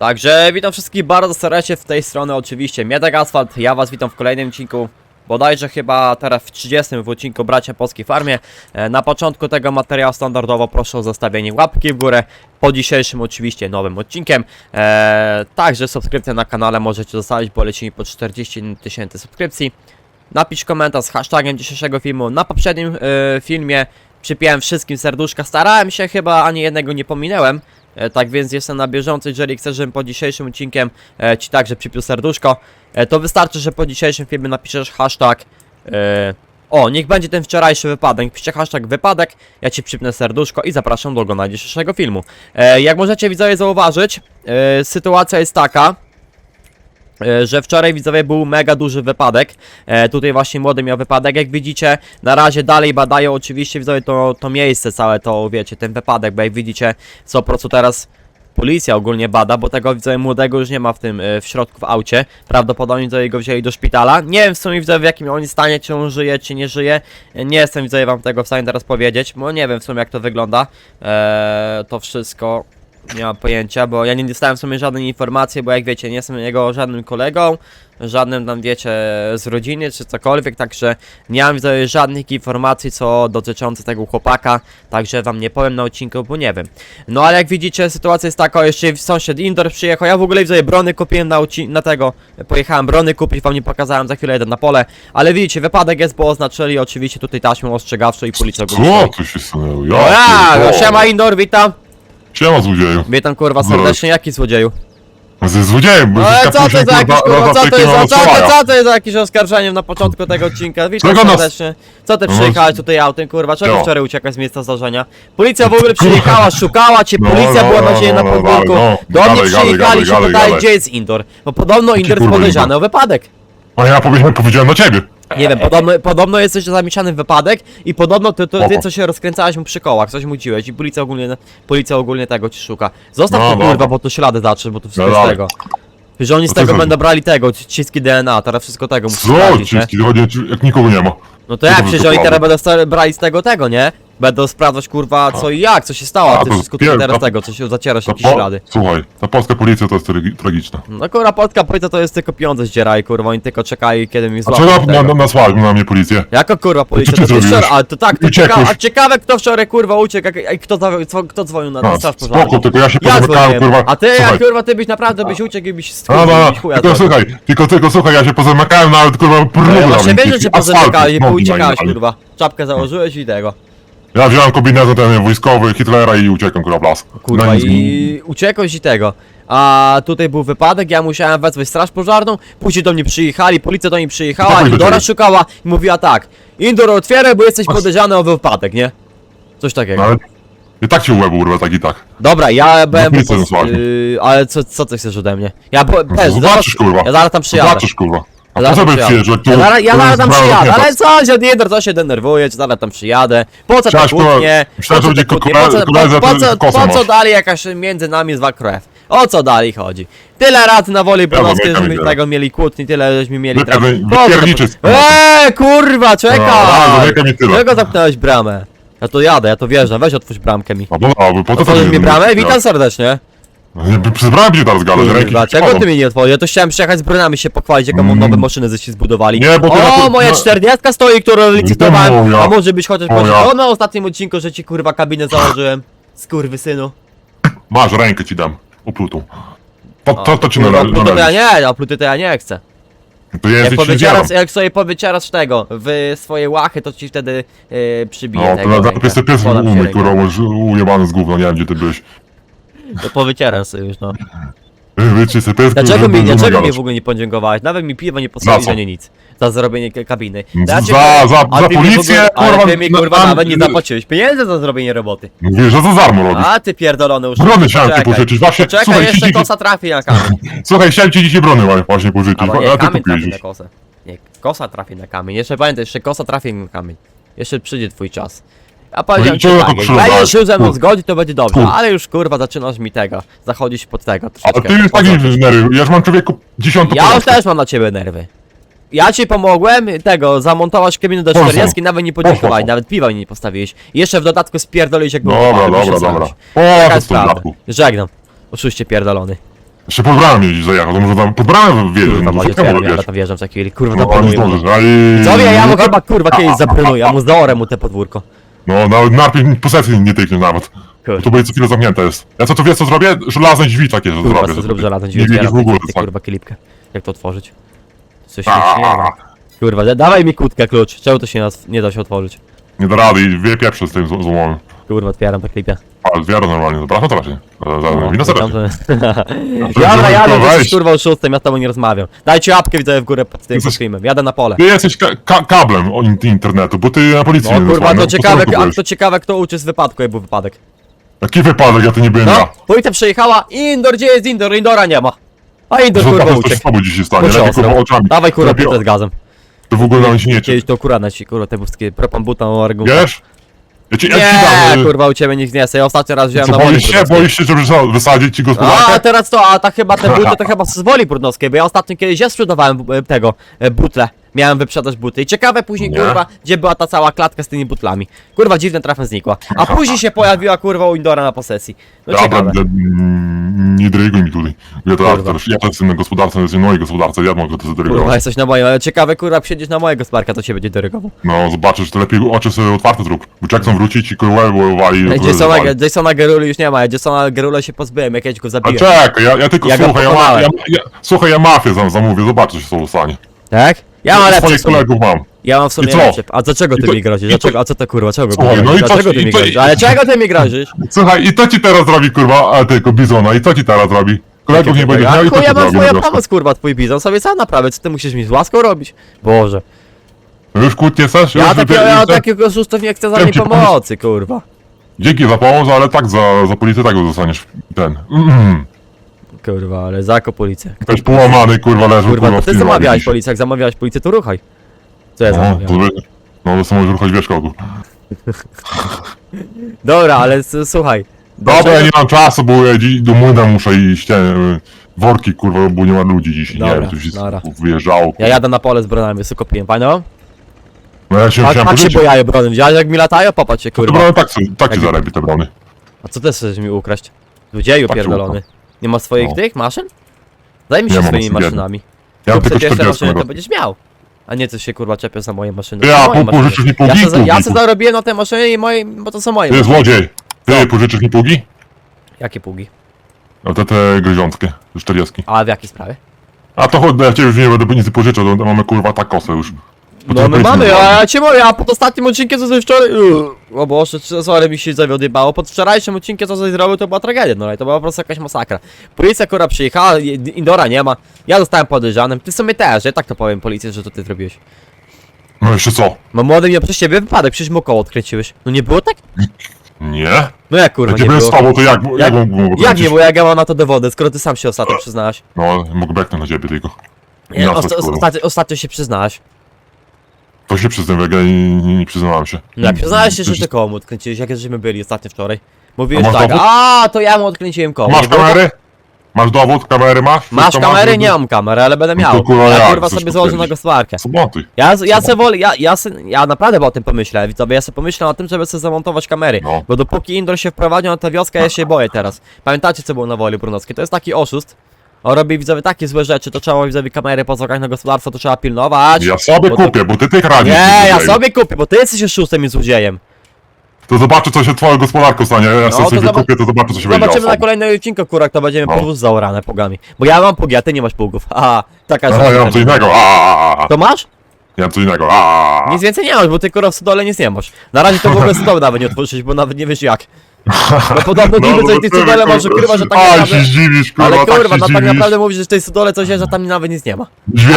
Także witam wszystkich bardzo serdecznie w tej strony oczywiście Miedek Asfalt, ja was witam w kolejnym odcinku Bodajże chyba teraz w 30 w odcinku Bracia Polskiej Farmie E, Na początku tego materiału standardowo proszę o zostawienie łapki w górę. Po dzisiejszym oczywiście nowym odcinkiem. E, Także subskrypcję na kanale możecie zostawić, bo lecimy po 40 tysięcy subskrypcji. Napisz komentarz z hashtagiem dzisiejszego filmu. Na poprzednim e, filmie przypiąłem wszystkim serduszka. Starałem się chyba, ani jednego nie pominęłem tak więc jestem na bieżąco, jeżeli chcesz, żebym po dzisiejszym odcinkiem e, Ci także przypił serduszko e, To wystarczy, że po dzisiejszym filmie napiszesz hashtag e, O, niech będzie ten wczorajszy wypadek. Piszcie hashtag wypadek, ja Ci przypnę serduszko i zapraszam do oglądania dzisiejszego filmu. E, Jak możecie widzowie zauważyć, e, sytuacja jest taka e, że wczoraj widzowie był mega duży wypadek. E, tutaj właśnie młody miał wypadek. Jak widzicie, na razie dalej badają oczywiście widzowie to, to miejsce całe, to wiecie, ten wypadek, bo jak widzicie, co po prostu teraz policja ogólnie bada, bo tego widzowie młodego już nie ma w tym, e, w środku w aucie. Prawdopodobnie widzowie go wzięli do szpitala. Nie wiem w sumie widzowie w jakim on stanie, czy on żyje, czy nie żyje. E, Nie jestem widzowie wam tego w stanie teraz powiedzieć, bo nie wiem w sumie jak to wygląda. E, to wszystko nie mam pojęcia, bo ja nie dostałem w sumie żadnej informacji, bo jak wiecie, nie jestem jego żadnym kolegą, żadnym tam wiecie z rodziny czy cokolwiek, także nie mam żadnych informacji co dotyczące tego chłopaka, także wam nie powiem na odcinku, bo nie wiem. No ale jak widzicie, sytuacja jest taka, jeszcze sąsiad Indoor przyjechał, ja w ogóle widzowie brony kupiłem na, na tego, pojechałem brony kupić, wam nie pokazałem, za chwilę jedę na pole, ale widzicie, wypadek jest, bo oznaczyli oczywiście tutaj taśmą ostrzegawczą i policją go Co tu się stanęło? No ja, no pierdolę. siema Indoor, witam. Siema złodzieju. Witam kurwa serdecznie, jaki złodzieju? Ze złodziejem, bo No ale się co to kapuśniak za jakiś kurwa, co to jest za, co to, co to jest za jakieś oskarżenie na początku tego odcinka? Witam Czego nas- serdecznie. Co ty No, przyjechałeś tutaj autem, kurwa? Czego no. wczoraj uciekłeś z miejsca zdarzenia? Policja w ogóle przyjechała, szukała cię, No, policja no, była no, na ciebie no, na no, podwórku. no, Do mnie gadaj, gadaj, przyjechali, się gadaj, pytali, gadaj. gdzie jest Indor. Bo podobno Indor jest kurwa podejrzany o wypadek. A ja powiedziałem, powiedziałem na ciebie. Nie wiem, podobno, podobno jesteś zamieszany w wypadek i podobno ty, ty Spoko. co się rozkręcałeś mu przy kołach, coś muciłeś i policja ogólnie, policja ogólnie tego ci szuka. Zostaw No, to kurwa, dobra. bo to ślady zacznie, bo to wszystko No jest dalej. tego. Że oni z No tego będą brali tego, ciski DNA, teraz wszystko tego musi Co? sprawdzić, nie? Ciski, jak nikogo nie ma. No to jak, przecież oni teraz będą sta- brali z tego tego, nie? Będą sprawdzać kurwa co i jak, co się stało, a A, ty to wszystko tutaj pier- teraz a- tego, co się zacierasz, jakieś po- ślady. Słuchaj, ta polska policja to jest tragi- tragiczna. No kurwa, polska policja to jest tylko pieniądze zdzieraj, kurwa, oni tylko czekali kiedy mi A złapią czego tego. na, na, na mnie policję? Jako kurwa policja, ty to zrobiłeś? wczoraj, a to tak, to Uciekłeś. ciekawe, a ciekawe kto wczoraj kurwa uciekł, jak, jak, kto, za- co, kto dzwonił na A, straż spoko, tylko ja się pozamykałem, kurwa. a ty Słuchaj. jak kurwa ty byś naprawdę byś uciekł i byś A, no, byś chuja tylko zrobił. słuchaj, tylko, tylko słuchaj, ja się pozamykałem nawet, kurwa, No prróg ja na właśnie wiem, że pouciekałeś najechali. kurwa. Czapkę założyłeś i tego. Ja wziąłem kombinezon ten wojskowy, Hitlera i uciekłem, kurwa, w las. Kurwa Na nic mi- i uciekłeś i tego. A tutaj był wypadek, ja musiałem wezwać straż pożarną, później do mnie przyjechali, policja do mnie przyjechała, Dawaj do Indora ciebie. szukała i mówiła tak Indor otwieraj, bo jesteś podejrzany o wypadek, nie? Coś takiego. No, ale i tak się łeb urwę, tak i tak. Dobra, ja byłem. policję pos- wysłali. yy, ale co, co ty chcesz ode mnie? Ja bo, bez, zaraz, Zobaczysz, kurwa. ja zaraz tam przyjadę. Zobaczysz, kurwa. A po co tam by przyjadę. przyjeżdżać tu? Ja ja to zaraz jest tam przyjadę, ale co się Indor, co się denerwujesz, zaraz tam przyjadę. Po co te Chciałeś, kurwa, kłótnie? myślałem, Po co że te będzie kłótnie? Po co, koledze, po, po, to co, kosę po co masz. dalej jakaś między nami zła krew? O co dalej chodzi? Tyle razy na woli zamykam żeśmy tego mieli kłótni, tyle żeśmy mieli Wy- tam. wy- Po co to- wypierniczy z- Eee, kurwa, No, czekaj! zamykam i tyle. Czego zamknąłeś bramę? Ja to jadę, ja to wjeżdżam, weź otwórz bramkę mi. A bo, a, bo po co Otworzysz mi bramę? no, Witam serdecznie. No, Przez bramę się teraz gada, że ręki Dlaczego się ty mi nie otworzysz? Ja to chciałem przyjechać z bronami się pochwalić, jaką mam nowe maszyny żeście zbudowali. Nie, bo ty na O, to- moja na- 40 stoi, którą licytowałem. moja. A może być chociaż Moja. może o na ostatnim odcinku, że ci kurwa kabinę założyłem. Skurwy synu. Masz, rękę ci dam. Uplutą. To, to, to ci Kurwa, należy. Pluty to ja nie, a pluty to ja nie chcę. To Jak, jesteś sędzią. jak sobie powycierasz tego, w swoje łachy, to ci wtedy yy, przybije No, to tego na rękę. zapis pies Podam ci umy, rękę. kurwa, ujebany z gówna, nie wiem gdzie ty byłeś. To powycieram sobie już, no. Pies, Dlaczego mi, dlaczego mi w ogóle nie podziękowałeś? Nawet mi piwa nie posłałeś, Za co? nic. Za zrobienie k- kabiny. Za- cię- za- za- a ty mi w policję, ogóle, Ale kurwa, ty mi na- kurwa na- nawet nie zapłaciłeś pieniędzy za zrobienie roboty. Mówię, że za darmo robisz. A ty pierdolony już. Brony chciałem ci pożyczyć, właśnie, Czekaj, słuchaj, jeszcze ci- kosa trafi na kamień. Słuchaj, chciałem ci dzisiaj brony właśnie pożyczyć, Albo nie, a ty kamień kupiłeś trafi na już. kosę. Nie, kosa trafi na kamień. Jeszcze pamiętaj, jeszcze kosa trafi na kamień. Jeszcze przyjdzie twój czas. Ja powiedziałem i ci tak, to jak będziesz żył ze mną zgodzie, to będzie dobrze, Kur- ale już kurwa zaczynasz mi tego, zachodzić pod tego A troszeczkę. ty już taki nerwy, ja już mam człowieku dziesiątą Ja już też mam na ciebie nerwy. Ja ci pomogłem tego, zamontować kabinę do Po co? 40, nawet nie podziękowałeś, nawet piwa mi nie postawiłeś. I jeszcze w dodatku spierdoliłeś jak Dobra, dobra, się dobra. znaleźć. O, Taka to jest prawda. Żegnam. Oszuście pierdolony. Jeszcze pod bramę jeździć zajechał, to może tam pod bramę Kurwa, no to ja wiesz? tam wjeżdżam za chwilę, kurwa, No. Co wie, ja mu chyba, kurwa, kiedyś zaplanuję, ja mu zaorę mu te podwórko. No, nawet najpierw po sesji nie tykniesz nawet. Kurwa. To będzie co chwilę zamknięte jest. Ja co tu wiesz co zrobię? Żelazne drzwi takie, że Kurwa, zrobię. co zrób żelazem, Nie dźwięk widzisz w ogóle, tak. kurwa, klipkę. Jak to otworzyć? Coś się nie da. Kurwa, da- dawaj mi kłódkę, klucz, czemu to się nas- nie da się otworzyć? Nie da rady i wie pieprze z tym zł- złomem. Kurwa, otwieram tę klipę. Ale zwiara normalnie, dobra, no to raczej. Wina to serdecznie. to Dobra, jadę, to to kurwa oszustem, ja z tobą nie rozmawiam. Dajcie łapkę, widzę w górę pod tym Jesteś- filmem, jadę na pole. Ty jesteś ka ka kablem o in internetu, bo ty na policji No nie kurwa, to po ciekawe, a to ciekawe kto uczy z wypadku, jak był wypadek. Jaki wypadek, ja to nie byłem No, ja. policja przyjechała, Indor, gdzie jest Indor? Indora nie ma. A Indor kurwa Zobaczysz, co się z uciekł. tobą dzisiaj stanie, się lepiej kurwa osrał. oczami. Dawaj kurwa butę z gazem. To w ogóle nawet się nie Kiedyś to kurwa na ci, kurwa te bustki, propam buta o argument. Wiesz? Ja ci, ja ci Nie, dam, kurwa u ciebie nic nie chcę, ja ostatni raz wziąłem Co, na boisz się? brudnowskiej. Boisz się, żeby co, wysadzić ci A gospodarkę? teraz to, a ta chyba te buty to chyba z woli brudnowskiej, bo ja ostatnio kiedyś ja sprzedawałem e, tego, e, butle. Miałem wyprzedać buty i ciekawe później Nie. kurwa, gdzie była ta cała klatka z tymi butlami. Kurwa dziwne trafem znikła. A później się pojawiła kurwa u Indora na posesji. No Dobra, ciekawe. d- mm, nie dryguj mi tutaj. Ja Kurwa. teraz, ja jestem gospodarcą, to jest mojej gospodarce, ja mogę to Kurwa zadyrygować. jesteś na moim, ale ciekawe kurwa, jak siedzisz na mojego sparka, to cię będzie dyrygował. No, zobaczysz, to lepiej oczy sobie otwarte zrób. Bo Jackson wrócić i kurwa wali. Jasona, Jasona Geruli już nie ma, Jasona Gerula się pozbyłem, jak ja go A zabiłem. czekaj, ja, ja tylko Ja go słuchaj, ja, ma, pokonałem. ja, ja, słuchaj, ja mafię zam, zamówię, zobacz co się z tobą stanie. Tak? Ja mam lepszy Swoich kolegów mam. Ja mam w sumie co? lepszy. A dlaczego I ty to- mi grozisz? i to- Dlaczego? A co to kurwa? Czego Słuchaj, mi no i grozisz? co- Dlaczego ty i mi to- grozisz? Ale czego ty mi grozisz? Słuchaj, i co ci teraz robi, kurwa, a tylko bizona, i co ci teraz robi? Kolegów nie będziesz miał i ci ja mam swoją pomoc kurwa, twój bizon sobie sam naprawię, co ty musisz mi z łaską robić? Boże. Już kłótnie chcesz? Ja, Już takie, ja takiego oszustów nie chcę za Chciałem niej ci pomocy, kurwa. Dzięki za pomoc, ale tak za, za policję tak dostaniesz ten. Mm. Kurwa, ale zako policję. Ktoś połamany, kurwa, leży, Kurwa, kurwa, to w ty firmie zamawiałeś policję, jak zamawiałeś policję, to ruchaj. Co ja No, zamawiałem? to by- no, to samo ruchać wiesz kogo. Dobra, ale s- słuchaj. Dobra, ja nie mam czasu, bo ja dziś do młyna muszę iść, e, worki, kurwa, bo nie ma ludzi dzisiaj, nie Dobra, wiem, tu się dobra. wyjeżdżało. Ja jadę na pole z bronami, wysoko piję, panią? No ja się Tak, musiałem tak się pożyczyć. bojają brony, widziałeś jak mi latają? Popatrz się, Te kurwa. brony tak, tak ci Jaki- zarobi te brony. A co ty chcesz mi ukraść? Złodzieju Tak się pierdolony. Nie ma swoich No. tych maszyn? Zajmij Nie się mam swoimi maszynami. Ja mam Kup tylko sobie jeszcze 40 maszyny, to będziesz miał. A nie coś się kurwa czepią za moje maszyny. Ja, To moje maszyny. pożyczysz mi pół ja se, za- ja se zarobiłem na te maszyny i moje, bo to są moje Ty maszyny. złodziej! Ty, pożyczysz mi pługi? Jakie pługi? No te, te gryząckie, już 40. A w jakiej sprawie? A to chodź, ja cię już nie będę nic pożyczał, to mamy kurwa tak kosę już. No my mamy, a ja cię mówię, a pod ostatnim odcinkiem co coś wczoraj... Uuu, O Boże, co- sorry mi się zawiodiebało. Pod wczorajszym odcinkiem co coś zrobił to była tragedia, no ale to była po prostu jakaś masakra. Policja kurwa przyjechała, je- Indora nie ma. Ja zostałem podejrzanym, ty sobie też, ja tak to powiem policji, że to ty zrobiłeś. No jeszcze co? No młody miał przez ciebie wypadek, przecież mu koło odkręciłeś. No nie było tak? Nie? No jak kurwa Jak nie nie byłem z było? tobą, to jak, jak, Jak- jak nie, bo jak ja mam na to dowody, skoro ty sam się ostatnio przyznałeś. No, mógł beknąć na ciebie tylko. Nie, osta- kurwa. ostatnio, ostatnio się przyznałeś. To się przyznam, jak ja nie, nie, nie przyznałem się. Jak przyznałeś się, że ty koło mu odkręciłeś, jak żeśmy byli ostatnio wczoraj. Mówiłeś A masz tak, dowód? a to ja mu odkręciłem koło. Masz Nie było tak? kamery? Masz dowód? Kamery masz? Masz kamery? Nie mam kamery, ale będę No miał. kurwa ja jak kurwa chcesz sobie założę na potwierdzić? gospodarkę. Soboty. Ja, ja se wolę, ja, ja, se, ja naprawdę o tym pomyślę, widzowie, ja sobie pomyślę o tym, żeby sobie zamontować kamery. No. Bo dopóki Indor się wprowadził na tę wioskę, ja się boję teraz. Pamiętacie co było na Woli Brunowskiej? To jest taki oszust. On robi widzowie takie złe rzeczy, to trzeba widzowie kamery po na gospodarstwo, to trzeba pilnować. Ja sobie Bo to- kupię, bo ty tych radzisz. Nie, ja sobie kupię, bo ty jesteś oszustem i złodziejem. To zobaczę, co się twoją gospodarką stanie. Ja No, sobie to sobie zobac- kupię, to zobaczę, co się będzie Zobaczymy na działo. kolejnym odcinku, kurak, to będziemy No. podwóz zaorane pługami. Bo ja mam pługi, a ty nie masz pługów. Aha, taka A, ja mam co innego. A, To masz? Ja mam co innego. A, Nic więcej nie masz, bo ty kurwa w stodole nic nie masz. Na razie to w ogóle stodoły nawet nie otworzyć, bo nawet nie wiesz jak. Bo podobno niby bo coś w tej stodole może kurwa, że tak Aj, naprawdę... się zdziwisz, kurwa, Ale tak kurwa, się no tak zdziwisz. naprawdę mówisz, że w tej stodole coś jest, że tam nawet nic nie ma.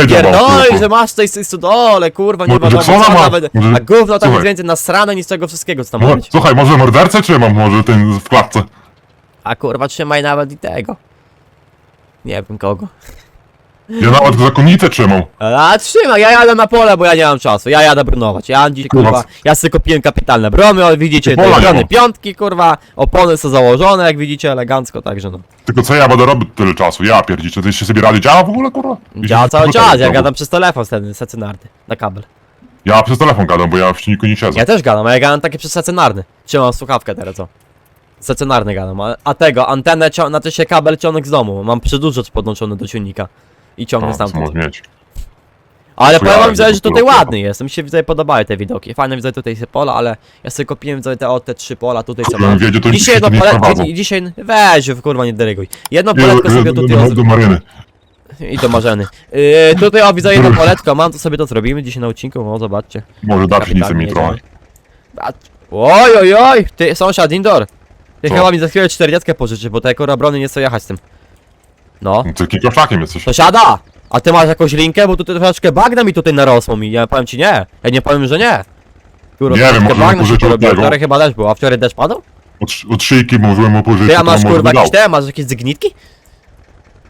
Pierdolej, kurwa. że masz w tej stodole, kurwa, nie Może wiadomo Jacksona co ma? nawet. Może- A gówno tam Słuchaj. jest więcej nasrane niż tego wszystkiego, co tam ma być. Słuchaj, może mordercę, czy mam może ten w klatce? A kurwa, trzymaj nawet i tego. Nie wiem kogo. Ja nawet zakonnicę trzymam. A trzymaj, ja jadę na pole, bo ja nie mam czasu. Ja jadę brunować. Ja dziś Kurwa. kurwa, ja sobie kupiłem kapitalne bromy, o, widzicie, te pola nie brony ma. piątki, kurwa, opony są założone, jak widzicie, elegancko, także no. Tylko co ja będę robił tyle czasu? Ja pierdziczę, ty jeszcze sobie rady działa w ogóle, kurwa? Działa cały czas, ja gadam przez telefon wtedy, stacjonarny, na kabel. Ja przez telefon gadam, bo ja w silniku nie siedzę. Ja też gadam, a ja gadam takie przez stacjonarny. Trzymam słuchawkę teraz, co? Stacjonarny gadam, a, a tego, antenę, cio- znaczy się kabel ciągnik z domu. Mam przedłużacz podłączony do silnika. I ciągnę No, stamtąd. możesz mieć. Ale powiem wam, że tutaj kurwa. ładny jest. Mi się widzowie podobały te widoki. Fajne widzę tutaj te pola, ale ja sobie kupiłem widzowie te, o, te trzy pola tutaj co mam. wiedzie, to Dzisiaj jedno i dzisiaj, weź kurwa nie dyryguj. Jedno poletko sobie tutaj do- Mariany. I do Marzeny. Yy, tutaj o widzę jedno poletko mam, to sobie to zrobimy dzisiaj na odcinku, o zobaczcie. Może da pszenicę mi trochę. A- Oj, oj, oj, ty sąsiad indoor. Ty Co? chyba mi za chwilę 40 pożyczy, bo te korabrony nie chcą jechać z tym. No, No, Ty kikoszakiem jesteś. sąsiada! A ty masz jakąś linkę, bo tutaj troszeczkę bagna mi tutaj narosło mi, ja powiem ci nie. Ja nie powiem, że nie. Kurwa, Nie wiem, troszeczkę może bagna się porobiło, niego. wczoraj chyba deszcz był, a wczoraj deszcz padał? Od, od szyjki mówiłem mu pożyczyć. Ty, a masz kurwa jakieś te, masz jakieś zgnitki?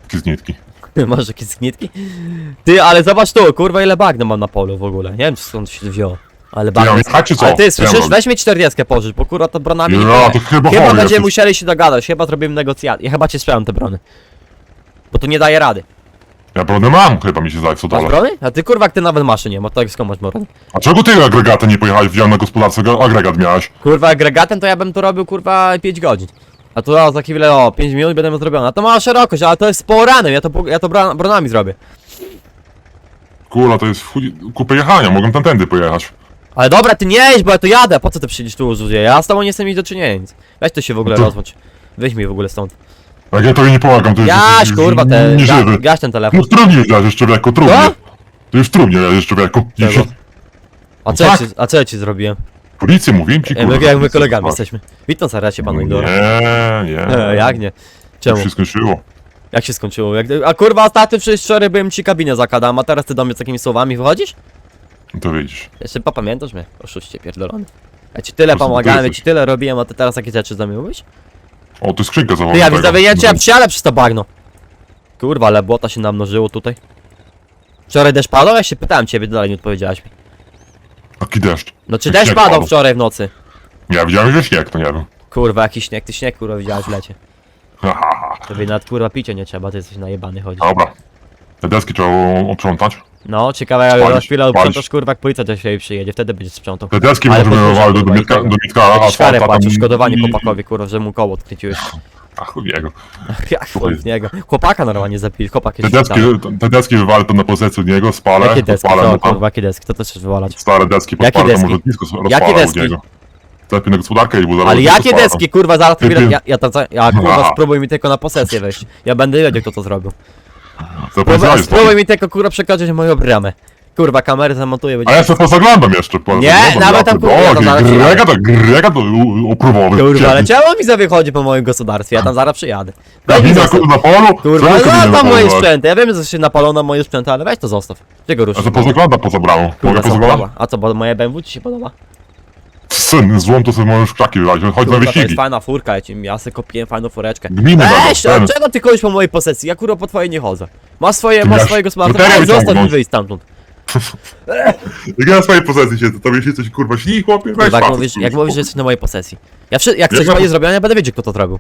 Takie znitki. Masz jakieś zgnitki? Ty, ale zobacz tu, kurwa ile bagna mam na polu w ogóle. Nie wiem skąd się wzięło. Ale Ty, ja bagna. mam jechać czy co? Ale ty, słyszysz? mam Weź mi 40 pożycz, bo kurwa to bronami nie Ja, to chyba Chyba chory będziemy jesteś. musieli się dogadać, chyba zrobimy negocjacje. Ja chyba cię sprzedam te brony. Bo tu nie daje rady. Ja brony mam, chyba mi się zdaje w Masz Sodole. brony? A ty kurwa, jak ty nawet maszy nie ma, to jak skąd masz brony? A czego ty agregatem nie pojechałeś? Wziąłem na gospodarce, go- agregat miałeś. Kurwa, agregatem to ja bym tu robił kurwa 5 godzin. A tu o, za chwilę o 5 minut będę miał zrobione. A to ma szerokość, ale to jest z połoranem, ja to, po- ja to bra- bronami zrobię. Kurwa, to jest w chuj... kupę jechania, mogę tamtędy pojechać. Ale dobra, ty nie jedź, bo ja to jadę, po co ty przyjdziesz tu Zuzie? Ja z tobą nie chcę mieć do czynienia nic. Weź to się w ogóle No to- rozłącz. Wyjdź mi w ogóle stąd. Jak ja tobie nie pomagam, to już jesteś kurwa te, Nie ga, żywy. gaś ten telefon. No w trumnie leżysz, człowieku, trumnie. Co? Ty już w trumnie leżysz, człowieku. Czego? Dzisiaj- A co, ja tak. ci, a co ja ci zrobiłem? Policję mówiłem ci, Ej, my, jak my kolegami jesteśmy. Witam serdecznie panu Indora. Nie, nie. E, jak nie? To Czemu? się skończyło. Jak się skończyło? Jak... A kurwa ostatnio przecież wczoraj byłem ci kabinę zakadam, a teraz ty do mnie z takimi słowami wychodzisz? No to widzisz. Jeszcze popamiętasz mnie? Oszuście pierdolony. Ja ci tyle prostu ty pomagałem, ja jesteś. ci tyle robiłem, a ty teraz takie rzeczy do mnie mówisz? O, ty skrzynkę zawołał. Ty ja widzę, ja cię przyjadę przez to bagno. Kurwa, ale błota się namnożyło tutaj. Wczoraj deszcz padał? Ja się pytałem ciebie, dalej nie odpowiedziałaś mi. Taki deszcz. No czy deszcz śnieg padał padał. wczoraj w nocy? Ja widziałem, że śnieg, to nie wiem. Kurwa, jakiś śnieg, ty śnieg kurwa widziałeś w lecie. Ha, ha, ha. To nawet kurwa picie nie trzeba, ty jesteś najebany chodzi. Dobra. Te deski trzeba oprzątać. No, ciekawe, jak Spalić, za chwilę spalić. sprzątasz kurwa, jak policja do siebie przyjedzie, wtedy będziesz sprzątał. Te deski Ale możemy wywalić do, do, kurwa, i mitka, tego. do mitka, Jakiś karę asfalta, tam szkodowanie chłopakowi kurwa, że mu koło odkręciłeś. A chuj jego. Jak chuj w niego. Chłopaka normalnie zabili, chłopak Te jest deski, te deski wywalę to na pozycji od niego, spalę, Jakie deski, podpalę co mu tam. kurwa, jakie deski, to też chcesz wywalać. Stare deski Jakie podpalę, to deski? może rozpalę deski? niego. Lepiej na gospodarkę i zaraz Ale jakie deski, kurwa, zaraz Ty, ja, ja, to, ja kurwa Aha. spróbuj mi tylko na posesję wejść. Ja będę wiedział kto to zrobił. Spróbuj, Zapowiedziałeś spróbuj mi tylko kurwa przekroczyć moją bramę. Kurwa, kamery zamontuję, A będzie... ja sobie pozaglądam jeszcze. Po, Nie, nawet tam, kurwa, ja zaraz Grega to, Grega to opróbowy. Kurwa, ale czemu mi sobie chodzi po moim gospodarstwie, ja tam zaraz przyjadę. Weź mi Kabina zostaw. kurwa na polu? Kurwa, Co ja no tam polu moje sprzęty, ja wiem, że się napalono na moje sprzęty, ale weź to zostaw. Gdzie go A ruszysz? to pozagląda poza bramą. Mogę Kurwa, co pozaglądać? podoba? A co, bo moje BMW ci się podoba? Syn, złom to sobie możesz krzaki wylać. Chodź na Kurwa, to jest wyścigi. fajna furka, ja, ci, ja sobie kupiłem fajną fureczkę. Gminy Weź, a ten. czego ty kogoś po mojej posesji? Ja kurwa po twojej nie chodzę. Masz swoje, masz miałeś swoje gospodarstwo, baterię weź, zostaw mi wyciągnąć. wyjść stamtąd. Jak ja na swojej pozycji siedzę, to się coś kurwa śni, chłopie, weź Kurwa, jak facet, mówisz, kurwa. jak mówisz, że jesteś na mojej posesji. Ja wszy- jak coś Ja- będzie zrobione, ja będę wiedział kto to zrobił.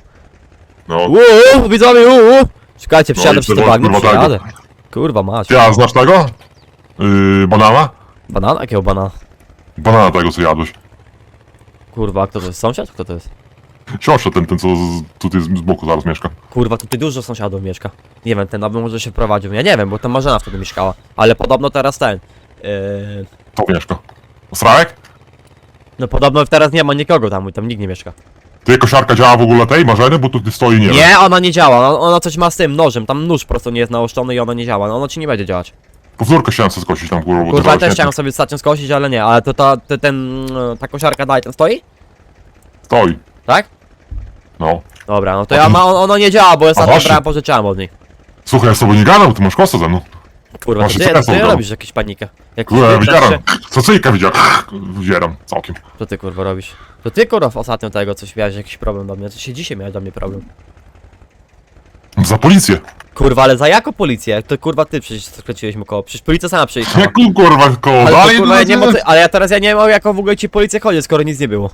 No, Uuu, widzowie, uuu! Czekajcie, przyjadę No i przez to bagno, kurwa tak. przyjadę. Kurwa, masz. ty, a znasz tego? Yy, banana? Banana? Jakiego banana? Banana tego, co jadłeś. Kurwa, kto to jest? Sąsiad? Kto to jest? Siostrze ten, ten co z, tutaj z z boku zaraz mieszka. Kurwa, tutaj dużo sąsiadów mieszka. Nie wiem, ten nowy może się wprowadził. Ja nie wiem, bo tam Marzena wtedy mieszkała. Ale podobno teraz ten. Yy, To mieszka. Srałek? no podobno teraz nie ma nikogo tam, tam nikt nie mieszka. Ty kosiarka działa w ogóle tej marzeny, bo tu stoi nie, wiem. Nie, ona nie działa. Ona, ona coś ma z tym nożem. Tam nóż po prostu nie jest naoszczony i ona nie działa. No, ona ci nie będzie działać. Powtórkę chciałem sobie skosić tam kurwa, bo to Kurwa, ja też chciałem sobie ostatnio skosić, ale nie. Ale to ta, to ten, mm, ta kosiarka dalej ten stoi? Stoi. Tak? No. Dobra, no to ja ma, on- ono nie działa, bo ostatnio właśnie. brałem, pożyczałem od niej. Słuchaj, ja z tobą nie gadam, bo ty masz kosę ze mną. Kurwa, to Właśnie ty, telefon ty robisz jakąś panikę. Jakiś Kurwa, ja piętnaście- wydzieram. Co cyjka widziałem? Całkiem. Co ty kurwa robisz? To ty kurwa ostatnio tego coś miałeś jakiś problem do mnie. To się dzisiaj miałeś do mnie problem. Za policję. Kurwa, ale za jaką policję? To kurwa ty przecież skręciłeś mu koło. Przecież policja sama przyjechała. Jak ku- kurwa koło Ale, to, dalej? kurwa, ja nie no, mam, ale ja teraz ja nie wiem jaką w ogóle ci policja chodzi, skoro nic nie było.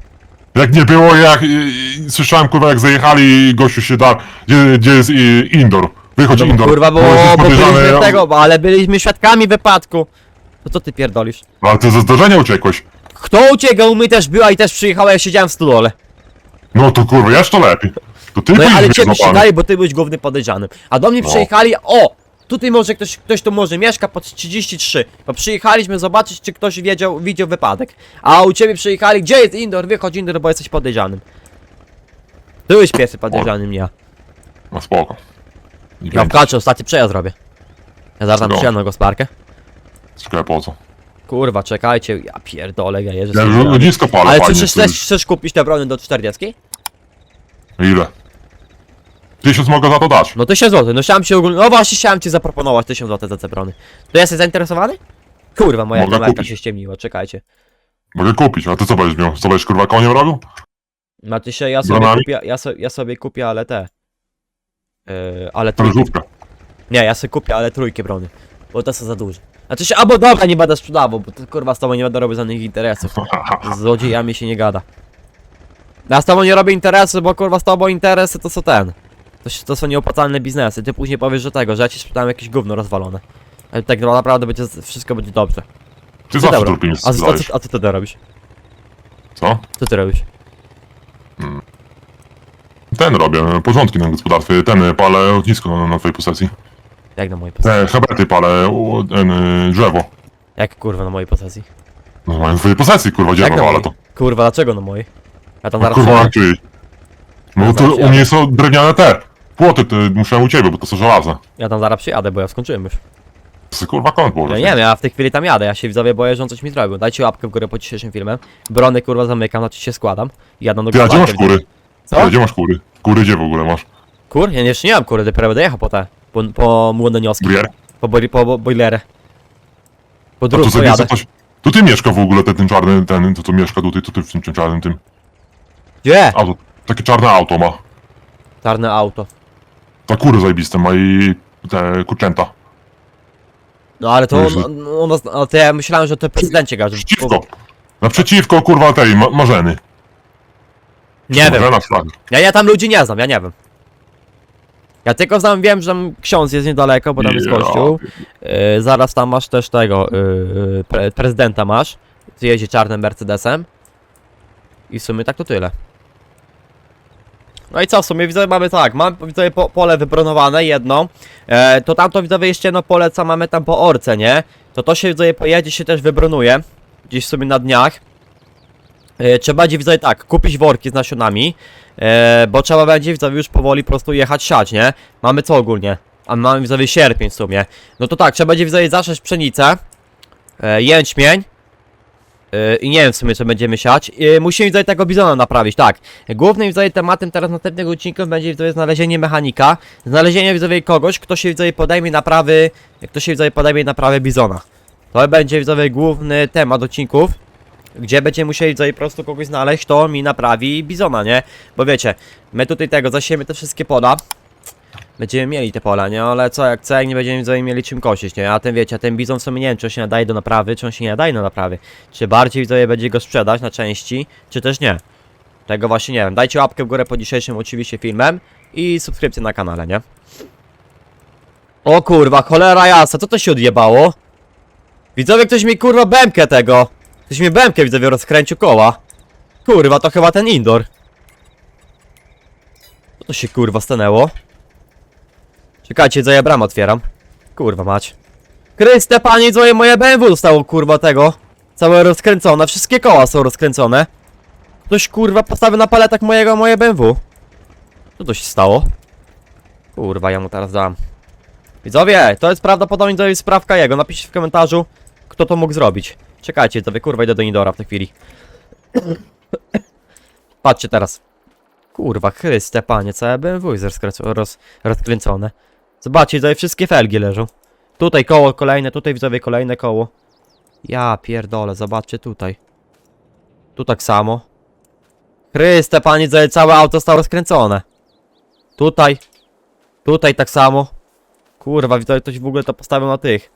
Jak nie było, jak... y, Słyszałem kurwa jak zajechali i gościu się da... Gdzie, gdzie jest y, indoor? Wychodź No bo, indoor. kurwa, bo, bo podejrzany, byliśmy ja- tego, bo- ale byliśmy świadkami wypadku. To co ty pierdolisz? Ale ty ze zdarzenia uciekłeś. Kto uciekał? My też była i też przyjechała, ja siedziałem w stodole. No to kurwa, jeszcze lepiej. To ty No byłeś ale ciebie złapany. ścigali, bo ty byłeś główny podejrzanym. A do mnie No. przyjechali, o! Tutaj może ktoś, ktoś tu może mieszka pod 33. Bo przyjechaliśmy zobaczyć, czy ktoś wiedział, widział wypadek. A u ciebie przyjechali, gdzie jest Indor? Wychodź Indor, bo jesteś podejrzanym. Ty byłeś pierwszy podejrzanym, nie ja. No spoko. Nie Ja w wiem, kaczy ostatni przejazd robię. Ja zaraz tam No. przyjadę na gospodarkę. czekaj po co. Kurwa, czekajcie, ja pierdolę, ja jeżdżę Ja sobie palę Ale czy fajnie, chcesz, ty. chcesz, chcesz kupić te brony do 40? Ile? Tysiąc mogę za to dać. No 1000 zł, no chciałem ci ogólnie, no właśnie chciałem ci zaproponować 1000 zł za te brony. To jesteś zainteresowany? Kurwa, moja Mogę kamerka kupić. się ściemniła, czekajcie. Mogę kupić, a ty co będziesz miał? Co będziesz kurwa koniem robił? Znaczy się, ja sobie Bronami? kupię, ja, so, ja sobie kupię, ale te. Yy, ale trójki. Nie, ja sobie kupię, ale trójki brony. Bo to są za duże. Znaczy się, albo dobra, nie będę sprzedawał, bo to kurwa z tobą nie będę robił żadnych interesów. Z złodziejami się nie gada. Ja z tobą nie robię interesu, bo kurwa z tobą interesy to są ten. To, się- to są nieopłacalne biznesy. Ty później powiesz, że tego, że ja ci sprzedałem jakieś gówno rozwalone. Ale tak no, naprawdę będzie, wszystko będzie dobrze. Ty zawsze dobra. nie A, co- a, sprzedajesz. co- a co ty robisz? Co? Co ty robisz? Ten robię, porządki na gospodarstwie, ten palę ognisko na, na twojej posesji. Jak na mojej posesji? Te hebety palę, u- ten, y, drzewo. Jak kurwa na mojej posesji? No mają twojej posesji, kurwa, Jak dziewo na ale mojej? to. Kurwa, dlaczego na mojej? Ja tam No, zaraz kurwa? No to u mnie są drewniane te. Płoty te muszę u ciebie, bo to są żelazne. Ja tam zaraz przyjadę, bo ja skończyłem już. Jest kurwa kąt Ja było. nie wiem, ja w tej chwili tam jadę, ja się widzowie boję, że on coś mi zrobił. Dajcie łapkę w górę po dzisiejszym filmem. Brony kurwa zamykam, znaczy się składam. i Jadę do Ty, a gdzie masz kury? Co? Ty, a gdzie masz kury? Kury gdzie w ogóle masz? Kur? Ja jeszcze nie mam kury, dopiero będę jechał po te. Po, po młodonioski. Brier? Po, boi- po, po boilerę. Po A to drugą sobie pojadę. ktoś... Tu ty mieszka w ogóle, ten, ten czarny, ten, to tu mieszka tutaj, to ty w tym, tym czarnym, tym Gdzie? auto. Takie czarne auto ma. Czarne auto. Ta kury zajebiste ma i te kurczęta. No ale to Już- on, on, on, ale to ja myślałem, że to prezydencie garzy. Przeciwko. Naprzeciwko, kurwa, tej ma Marzeny. Nie wiem. Marzena szlak. Ja, ja tam ludzi nie znam, ja nie wiem. Ja tylko znam, wiem, że tam ksiądz jest niedaleko, bo tam jest Ja kościół. Yy, zaraz tam masz też tego, yy, pre, prezydenta masz. Ty jeździ czarnym Mercedesem. I w sumie tak to tyle. No i co w sumie widzowie mamy tak, mam widzowie po, pole wybronowane, jedno. E, to tamto widzowie jeszcze jedno pole, co mamy tam po orce, nie? To to się widzowie pojedzie, się też wybronuje. Gdzieś sobie na dniach. E, trzeba będzie widzowie tak, kupić worki z nasionami. E, bo trzeba będzie widzowie już powoli po prostu jechać siać, nie? Mamy co ogólnie? A mamy widzowie sierpień w sumie. No to tak, trzeba będzie widzowie zasiać pszenicę. E, jęczmień. E, I nie wiem w sumie co będziemy siać. E, musimy widzowie tego bizona naprawić, tak. Głównym widzowie tematem teraz następnego odcinków będzie widzowie znalezienie mechanika. Znalezienie widzowie kogoś, kto się widzowie podejmie naprawy. Kto się widzowie podejmie naprawy bizona. To będzie widzowie główny temat odcinków. Gdzie będziemy musieli tutaj po prostu kogoś znaleźć, kto mi naprawi bizona, nie? Bo wiecie, my tutaj tego zasiemy te wszystkie pola. Będziemy mieli te pola, nie? Ale co jak co, jak nie będziemy mieli czym kosić, nie? A ten wiecie, a ten bizon w sumie nie wiem, czy on się nadaje do naprawy, czy on się nie nadaje do naprawy. Czy bardziej widzowie będzie go sprzedać na części, czy też nie. Tego właśnie nie wiem. Dajcie łapkę w górę po dzisiejszym oczywiście filmem i subskrypcję na kanale, nie? O kurwa, cholera jasna, co to się odjebało? Widzowie, ktoś mi kurwa bębkę tego. Ktoś mi bębkę widzowie rozkręcił koła. Kurwa, to chyba ten indoor. Co to się kurwa stanęło? Czekajcie, co ja bramę otwieram. Kurwa mać. Chryste panie, co moje BMW zostało kurwa tego. Całe rozkręcone, wszystkie koła są rozkręcone. Ktoś kurwa postawił na paletach mojego moje BMW. Co to się stało? Kurwa, ja mu teraz dam. Widzowie, to jest prawdopodobnie to jest sprawka jego. Napiszcie w komentarzu, kto to mógł zrobić. Czekajcie, widzowie, kurwa, idę do Indora w tej chwili. Patrzcie teraz. Kurwa, Chryste, panie, całe BMW jest rozkręco- roz, rozkręcone. Zobaczcie, tutaj wszystkie felgi leżą. Tutaj koło kolejne, tutaj widzowie kolejne koło. Ja pierdolę, zobaczcie tutaj. Tu tak samo. Chryste, panie, tutaj całe auto zostało rozkręcone. Tutaj. Tutaj tak samo. Kurwa, widzowie, ktoś w ogóle to postawił na tych.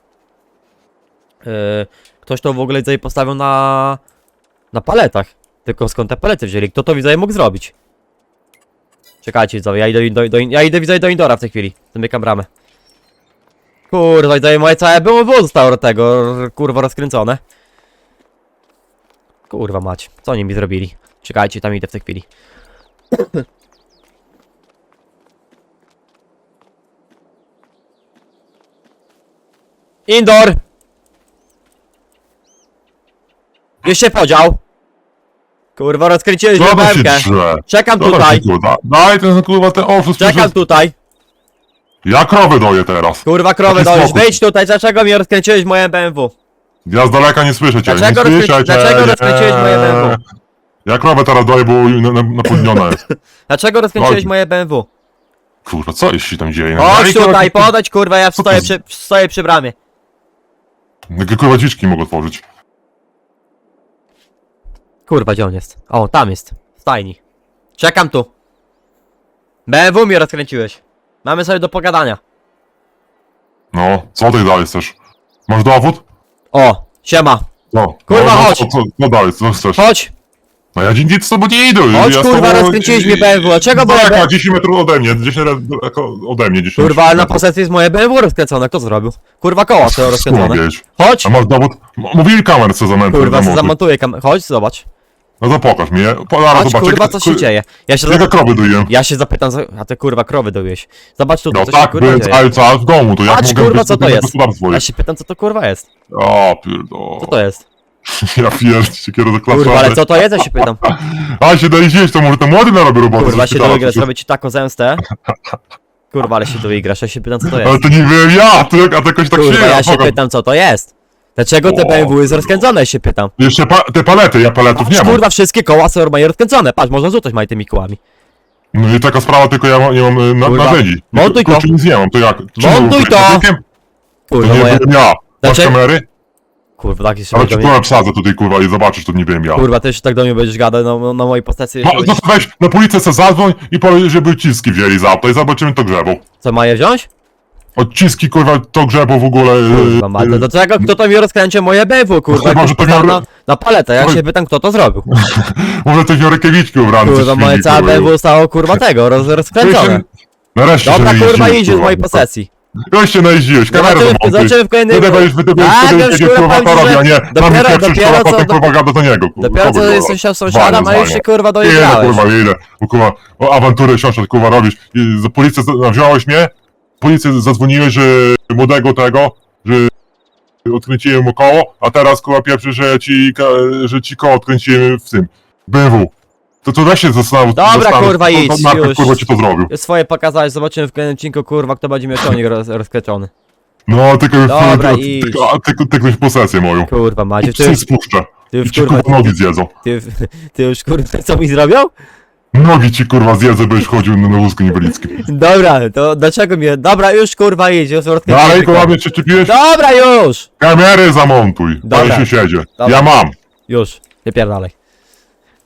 Yy, ktoś to w ogóle tutaj postawił na... Na paletach. Tylko skąd te palety wzięli? Kto to widzowie mógł zrobić? Czekajcie widzowie, ja idę do, do, ja idę widzowie do Indora w tej chwili. Zamykam bramę. Kurwa, widzowie, moje całe BMW zostało do tego, kurwa, rozkręcone. Kurwa mać, co oni mi zrobili? Czekajcie, tam idę w tej chwili. Indoor! Gdzieś się podział? Kurwa, rozkręciłeś to się drze? Czekam tutaj. się, kurwa? Daj ten kurwa ten oszust. Czekam tutaj. Ja krowę doję teraz. Kurwa, krowę Taki spokój. Wyjdź tutaj, dlaczego mi rozkręciłeś moje BMW? Ja z daleka nie słyszę cię. Dlaczego nie rozkrę- słyszę cię. dlaczego rozkręciłeś moje BMW? Ja krowę teraz doję, bo na- na- napłodniona jest. Dlaczego rozkręciłeś Chodź. moje BMW? Kurwa, co się tam dzieje? Chodź tutaj, podać kurwa, ja stoję to przy, stoję przy bramie. Jakie kurwa dziczki mogę otworzyć? Kurwa, gdzie on jest? O, tam jest. W stajni. Czekam tu. BMW mi rozkręciłeś. Mamy sobie do pogadania. No, co ty dalej chcesz? Masz dowód? O, siema. No. Kurwa, no, no, chodź. Co, co, co dalej, co chcesz? Chodź. No ja dziś nic z tobą nie idę. Chodź, ja z kurwa, tobą- rozkręciłeś mnie BMW, a czego Daleka, BMW? 10 metrów ode mnie, 10 metrów daleko ode mnie, 10 Kurwa, ale na metrów. posesji jest moje BMW rozkręcone. Kto zrobił? Kurwa, koła są Skąd rozkręcone. Chodź. A masz dowód? M- Mówili kamer, co zamętę. Kurwa, zamontuj. zamontuję kam... Chodź, zobacz. No to pokaż mi. Po- zaraz Chodź, zobaczę. kurwa, co się dzieje. Ja się, Jaka zap... krowy ja się zapytam, za- a ty kurwa krowy dojeś. Zobacz tutaj, No co się tak, kurwa byłem dzieje. cały czas w domu, to jak Patrz, mogę kurwa, co to jest? gospodarstwo Ja się pytam, co to kurwa jest. O, pierdo. Co to jest? Ja pierdolę, kieruję do Kurwa, ale klasy. co to jest? Ja się pytam. A się daj gdzieś, to może ten młody narobi robotę. Kurwa, się doigrasz, czy- zrobię ci taką zemstę. Kurwa, ale się doigrasz, ja się pytam, co to Ale jest. to nie wiem ja, to, jak- a to jakoś tak Kurwa, się ja się pytam, co to jest. Dlaczego te BMW jest rozkręcone, się pytam. Jeszcze pa te palety, ja paletów nie mam. Kurwa, wszystkie koła są normalnie rozkręcone. Patrz, można rzucać maj tymi kołami. No i taka sprawa, tylko ja nie mam e, na, Kurwa, narzędzi. montuj to. Kluczy nic nie mam, to jak? Czym Montuj to! to! To Kurwa, nie moje... byłem ja. Masz Dlaczego- kamery? Kurwa, tak jeszcze Ale do ci mnie... kurwa wsadzę tutaj kurwa i zobaczysz, to nie byłem ja. Kurwa, ty jeszcze tak do mnie będziesz gadał na, na, na mojej postaci. No, jeszcze no będziesz- to weź na policję se zadzwoń i powiedz, żeby ciski wzięli za to i zobaczymy to grzebą. Co, ma je wziąć? Odciski kurwa to grzebą w ogóle. e, Kurwa, ma... e, Do czego? Kto to mi rozkręcił moje BMW, kurwa? Chyba, że to miał- na, na paletę, ja Oj. się pytam, kto to zrobił. Może miał rękawiczki ubrane. Kurwa, moje całe. BMW zostało, kurwa, tego, roz, rozkręcone. Nareszcie Dobra, się kurwa, najeździłeś, idzie z mojej posesji. Już się najeździłeś, kamerę Zobaczymy, zamontuj. zobaczymy w kolejnym... Ty będziesz, ty będziesz, Tak, już, kurwa, kurwa powiem ci, to że a nie dopiero- na mnie pierwszy dopiero co- potem kurwa gada do niego. kurwa. Dopiero co jesteś z sąsiadem, a już się zwalniam. kurwa Ile kurwa, ile? Bo kurwa, o awanturę kurwa robisz. I za policję za- wziąłeś mnie, policję zadzwoniłeś, że młodego tego, że odkręciłem mu koło, a teraz kurwa pieprzy, że ci, ka- że ci koło odkręciłem w tym, BMW. To to weź się zastanów. Dobra, zastanów, kurwa, kto- idź, już. kurwa ci to zrobił. Swoje pokazałeś, zobaczymy w kolejnym odcinku, kurwa, kto będzie miał ciągnik roz, rozkręcony. No, tylko, Dobra, tylko, idź. tylko, tylko, tylko posesję moją. Kurwa, Macie, ty Psy już, spuszczę. ty I już ci kurwa, kurwa nogi zjedzą. ty, ty już kurwa, co mi zrobią? Nogi ci kurwa zjedzą, będziesz chodził na wózku inwalidzkim. Dobra, to dlaczego mnie, dobra, już kurwa idź, już rozkręcony. Dalej kurwa mnie przyczepiłeś? Dobra, już! Kamery zamontuj. Dobra. Dalej się siedzie. Dobra. Ja mam. Już, nie pierdalej.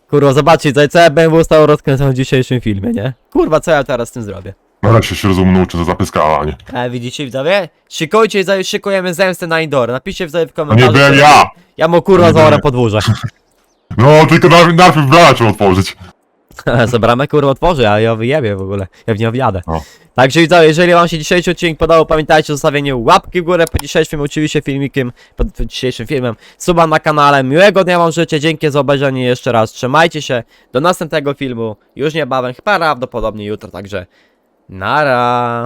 Kurwa, zobaczcie, co, co ja BMW zostało rozkręcone w dzisiejszym filmie, nie? Kurwa, co ja teraz z tym zrobię? Nareszcie się rozum nauczy, to zapyskała, nie? A widzicie widzowie? Szykujcie, za- szykujemy zemstę na Indoor. Napiszcie widzowie w To komentarzu. nie byłem ja. Ja mu kurwa Nie zaorę byłem. podwórze. No, tylko najpierw, najpierw brała trzeba otworzyć. Bramę kurwa otworzę, a ja wyjebię w ogóle. Ja w nie wjadę. No. Także widzowie, jeżeli wam się dzisiejszy odcinek podobał, pamiętajcie o zostawieniu łapki w górę pod dzisiejszym oczywiście filmikiem, pod dzisiejszym filmem, suba na kanale. Miłego dnia wam życzę, dzięki za obejrzenie jeszcze raz. Trzymajcie się, do następnego filmu, już niebawem, chyba prawdopodobnie jutro, także nara.